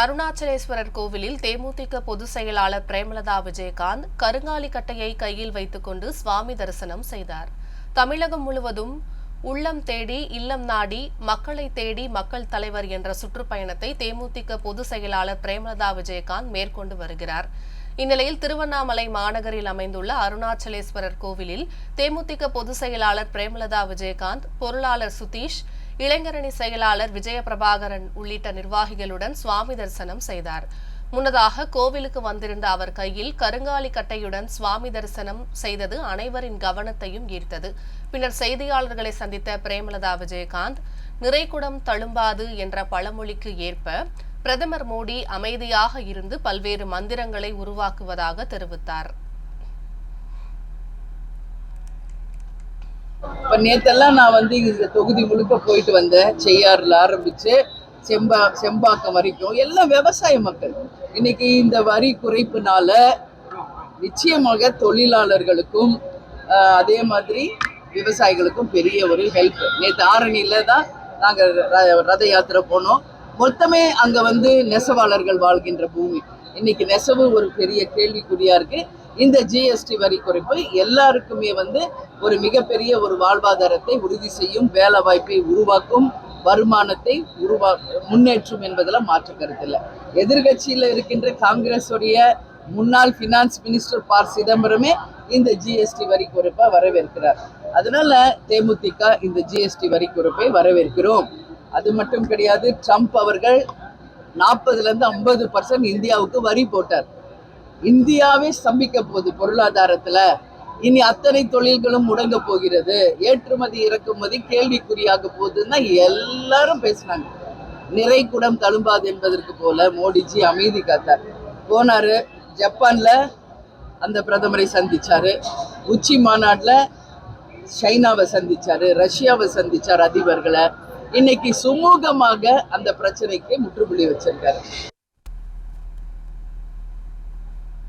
அருணாச்சலேஸ்வரர் கோவிலில் தேமுதிக பொதுச் செயலாளர் பிரேமலதா விஜயகாந்த் கருங்காலி கட்டையை கையில் வைத்துக்கொண்டு சுவாமி தரிசனம் செய்தார். தமிழகம் முழுவதும் உள்ளம் தேடி இல்லம் நாடி மக்களை தேடி மக்கள் தலைவர் என்ற சுற்றுப்பயணத்தை தேமுதிக பொதுச் செயலாளர் பிரேமலதா விஜயகாந்த் மேற்கொண்டு வருகிறார். இந்நிலையில் திருவண்ணாமலை மாநகரில் அமைந்துள்ள அருணாச்சலேஸ்வரர் கோவிலில் தேமுதிக பொதுச் செயலாளர் பிரேமலதா விஜயகாந்த் பொருளாளர் சுதீஷ் இளைஞரணி செயலாளர் விஜயபிரபாகரன் உள்ளிட்ட நிர்வாகிகளுடன் சுவாமி தரிசனம் செய்தார். முன்னதாக கோவிலுக்கு வந்திருந்த அவர் கையில் கருங்காலி கட்டையுடன் சுவாமி தரிசனம் செய்தது அனைவரின் கவனத்தையும் ஈர்த்தது. பின்னர் செய்தியாளர்களை சந்தித்த பிரேமலதா விஜயகாந்த் நிறைகுடம் தழும்பாது என்ற பழமொழிக்கு ஏற்ப பிரதமர் மோடி அமைதியாக இருந்து பல்வேறு மந்திரங்களை உருவாக்குவதாக தெரிவித்தார். நேற்றெல்லாம் நேத்தெல்லாம் நான் வந்து இந்த தொகுதி முழுக்க போயிட்டு வந்தேன். செய்யாறுல ஆரம்பிச்சு செம்பா செம்பாக்கம் வரைக்கும். எல்லாம் விவசாய மக்கள். இன்னைக்கு இந்த வரி குறைப்புனால நிச்சயமாக தொழிலாளர்களுக்கும் அதே மாதிரி விவசாயிகளுக்கும் பெரிய ஒரு ஹெல்ப் நேற்று ஆரணியில தான் நாங்கள் ரத யாத்திரை போனோம். மொத்தமே அங்கே வந்து நெசவாளர்கள் வாழ்கின்ற பூமி. இன்னைக்கு நெசவு ஒரு பெரிய கேள்விக்குறியா இருக்குது இந்த ஜிஎஸ்டி வரி குறைப்பு எல்லாருக்குமே வந்து ஒரு மிகப்பெரிய ஒரு வாழ்வாதாரத்தை உறுதி செய்யும் வேலை வாய்ப்பை உருவாக்கும் வருமானத்தை உருவா முன்னேற்றும் என்பதில் மாற்று கருத்து எதிர்கட்சியில் இருக்கின்ற காங்கிரஸுடைய முன்னாள் ஃபினான்ஸ் மினிஸ்டர் பார் சிதம்பரமே இந்த ஜிஎஸ்டி வரி குறைப்பை வரவேற்கிறார். அதனால தேமுதிக இந்த ஜிஎஸ்டி வரி குறைப்பை வரவேற்கிறோம். அது மட்டும் கிடையாது ட்ரம்ப் அவர்கள் நாற்பதுலேருந்து ஐம்பது பர்சன்ட் இந்தியாவுக்கு வரி போட்டார். இந்தியாவே ஸ்தம்பிக்க போகுது பொருளாதாரத்துல. இனி அத்தனை தொழில்களும் முடங்க போகிறது. ஏற்றுமதி இறக்குமதி கேள்விக்குறியாக போகுதுன்னா எல்லாரும் பேசினாங்க நிறை குடம் தழும்பாது என்பதற்கு போல மோடிஜி அமைதி காத்தார். போனாரு ஜப்பான்ல அந்த பிரதமரை சந்திச்சாரு. உச்சி மாநாட்டில் சைனாவை சந்திச்சாரு ரஷ்யாவை சந்திச்சார் அதிபர்களை. இன்னைக்கு சுமூகமாக அந்த பிரச்சனைக்கு முற்றுப்புள்ளி வச்சிருக்காரு.